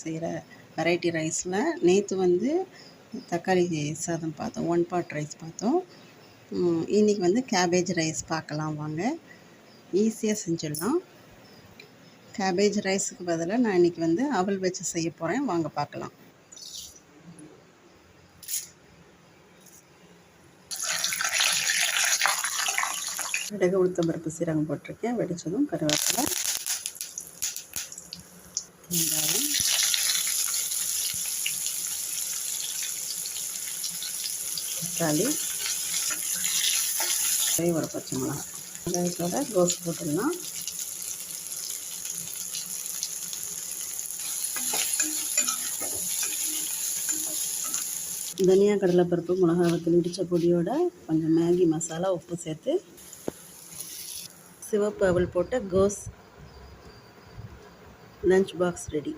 செய்கிற வெரைட்டி ரைஸில் நேற்று வந்து தக்காளி சாதம் பார்த்தோம் ஒன் பாட் ரைஸ் பார்த்தோம். இன்றைக்கி வந்து கேபேஜ் ரைஸ் பார்க்கலாம் வாங்க. ஈஸியாக செஞ்சிடலாம். கேபேஜ் ரைஸுக்கு பதிலாக நான் இன்றைக்கி வந்து அவல் வச்சு செய்ய போகிறேன் வாங்க பார்க்கலாம். கடுகு உளுத்தம் பருப்பு சீரகம் போட்டிருக்கேன். வெடிச்சதும் கருவேப்பிலை. வெங்காயம் தக்காளி ஒரே ஒரு பச்சை மிளகா வெங்காயத்தோட கோஸ் போட்டுடலாம். தனியா கடலைப்பருப்பு மிளகா வத்தல் இடித்த பொடியோட கொஞ்சம் மேகி மசாலா உப்பு சேர்த்து சிவப்பு அவள் போட்ட கோஸ் lunch box ready.